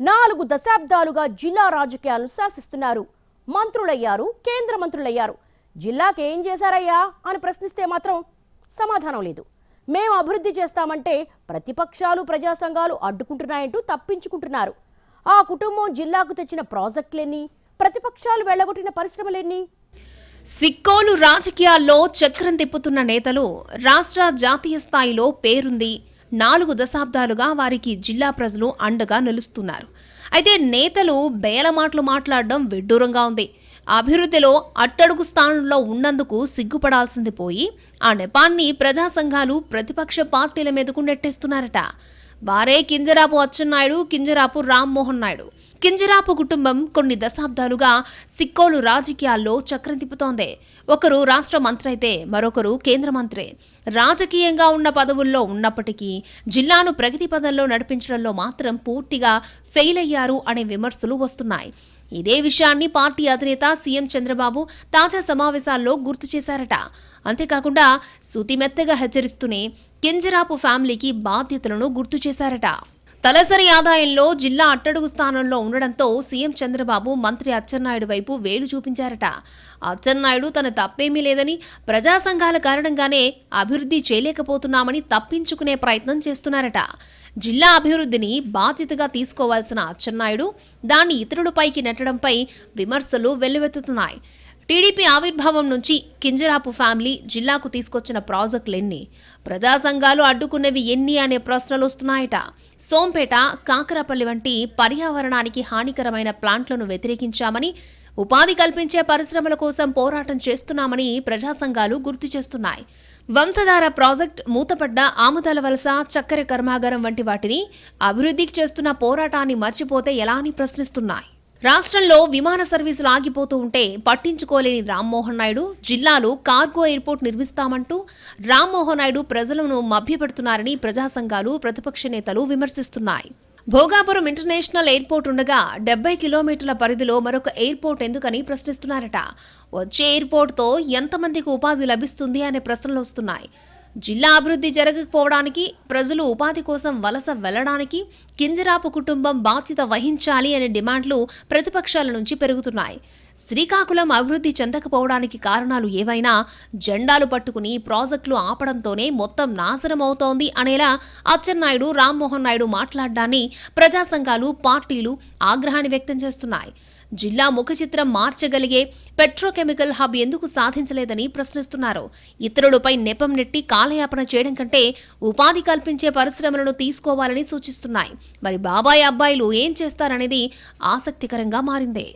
నాలుగు దశాబ్దాలుగా జిల్లా రాజకీయాలను శాసిస్తున్నారు. మంత్రులయ్యారు కేంద్ర మంత్రులయ్యారు. జిల్లాకి ఏం చేశారయ్యా అని ప్రశ్నిస్తే మాత్రం సమాధానం లేదు. మేము అభివృద్ధి చేస్తామంటే ప్రతిపక్షాలు ప్రజా సంఘాలు అడ్డుకుంటున్నాయంటూ తప్పించుకుంటున్నారు. ఆ కుటుంబం జిల్లాకు తెచ్చిన ప్రాజెక్టులెన్ని ప్రతిపక్షాలు వెళ్ళగొట్టిన పరిశ్రమలెన్ని సిక్కోలు రాజకీయాల్లో చక్రం తిప్పుతున్న నేతలు రాష్ట్ర జాతీయ స్థాయిలో పేరుంది నాలుగు దశాబ్దాలుగా వారికి జిల్లా ప్రజలు అండగా నిలుస్తున్నారు. అయితే నేతలు బేలమాటలు మాట్లాడడం విడ్డూరంగా ఉంది. అభివృద్ధిలో అట్టడుగు స్థానంలో ఉన్నందుకు సిగ్గుపడాల్సింది పోయి ఆ నెపాన్ని ప్రజా సంఘాలు ప్రతిపక్ష పార్టీల మీదకు నెట్టేస్తున్నారట. వారే కింజరాపు అచ్చెన్నాయుడు కింజరాపు రామ్మోహన్ నాయుడు. కింజరాపు కుటుంబం కొన్ని దశాబ్దాలుగా సిక్కోలు రాజకీయాల్లో చక్రం తిప్పుతోంది. ఒకరు రాష్ట్ర మంత్రి అయితే మరొకరు కేంద్ర మంత్రి. రాజకీయంగా ఉన్న పదవుల్లో ఉన్నప్పటికీ జిల్లాను ప్రగతి పదంలో నడిపించడంలో మాత్రం పూర్తిగా ఫెయిల్ అయ్యారు అనే విమర్శలు వస్తున్నాయి. ఇదే విషయాన్ని పార్టీ అధినేత సీఎం చంద్రబాబు తాజా సమావేశాల్లో గుర్తు చేశారట. అంతేకాకుండా సుతిమెత్తగా హెచ్చరిస్తూనే కింజరాపు ఫ్యామిలీకి బాధ్యతలను గుర్తు చేశారట. తలసరి ఆదాయంలో జిల్లా అట్టడుగు స్థానంలో ఉండడంతో సీఎం చంద్రబాబు మంత్రి అచ్చెన్నాయుడు వైపు వేలు చూపించారట. అచ్చెన్నాయుడు తన తప్పేమీ లేదని ప్రజా సంఘాల కారణంగానే అభివృద్ధి చేయలేకపోతున్నామని తప్పించుకునే ప్రయత్నం చేస్తున్నారట. జిల్లా అభివృద్ధిని బాధ్యతగా తీసుకోవాల్సిన అచ్చెన్నాయుడు దాన్ని ఇతరులపైకి నెట్టడంపై విమర్శలు వెల్లువెత్తుతున్నాయి. టీడీపీ ఆవిర్భావం నుంచి కింజరాపు ఫ్యామిలీ జిల్లాకు తీసుకొచ్చిన ప్రాజెక్టులెన్ని ప్రజా సంఘాలు అడ్డుకున్నవి ఎన్ని అనే ప్రశ్నలు వస్తున్నాయట. సోంపేట కాకరపల్లి వంటి పర్యావరణానికి హానికరమైన ప్లాంట్లను వ్యతిరేకించామని ఉపాధి కల్పించే పరిశ్రమల కోసం పోరాటం చేస్తున్నామని ప్రజా సంఘాలు గుర్తు చేస్తున్నాయి. వంశధార ప్రాజెక్ట్ మూతపడ్డ ఆముదాల వలస చక్కెర కర్మాగారం వంటి వాటిని అభివృద్ధికి చేస్తున్న పోరాటాన్ని మర్చిపోతే ఎలా అని ప్రశ్నిస్తున్నాయి. రాష్ట్రంలో విమాన సర్వీసులు ఆగిపోతూ ఉంటే పట్టించుకోలేని రామ్మోహన్ నాయుడు జిల్లాలో కార్గో ఎయిర్పోర్ట్ నిర్మిస్తామంటూ రామ్మోహన్ నాయుడు ప్రజలను మభ్యపెడుతున్నారని ప్రజా సంఘాలు ప్రతిపక్ష నేతలు విమర్శిస్తున్నాయి. భోగాపురం ఇంటర్నేషనల్ ఎయిర్పోర్ట్ ఉండగా డెబ్బై కిలోమీటర్ల పరిధిలో మరొక ఎయిర్పోర్ట్ ఎందుకని ప్రశ్నిస్తున్నారట. వచ్చే ఎయిర్పోర్ట్తో ఎంతమందికి ఉపాధి లభిస్తుంది అనే ప్రశ్నలు వస్తున్నాయి. జిల్లా అభివృద్ధి జరగకపోవడానికి ప్రజలు ఉపాధి కోసం వలస వెళ్ళడానికి కింజరాపు కుటుంబం బాధ్యత వహించాలి అనే డిమాండ్లు ప్రతిపక్షాల నుంచి పెరుగుతున్నాయి. శ్రీకాకుళం అభివృద్ధి చెందకపోవడానికి కారణాలు ఏవైనా జెండాలు పట్టుకుని ప్రాజెక్టులు ఆపడంతోనే మొత్తం నాశనం అవుతోంది అనేలా అచ్చెన్నాయుడు రామ్మోహన్ నాయుడు మాట్లాడడాన్ని ప్రజా సంఘాలు పార్టీలు ఆగ్రహాన్ని వ్యక్తం చేస్తున్నాయి. జిల్లా ముఖ చిత్రం మార్చగలిగే పెట్రోకెమికల్ హబ్ ఎందుకు సాధించలేదని ప్రశ్నిస్తున్నారు. ఇతరులపై నెపం నెట్టి కాలయాపన చేయడం కంటే ఉపాధి కల్పించే పరిశ్రమలను తీసుకోవాలని సూచిస్తున్నాయి. మరి బాబాయ్ అబ్బాయిలు ఏం చేస్తారనేది ఆసక్తికరంగా మారింది.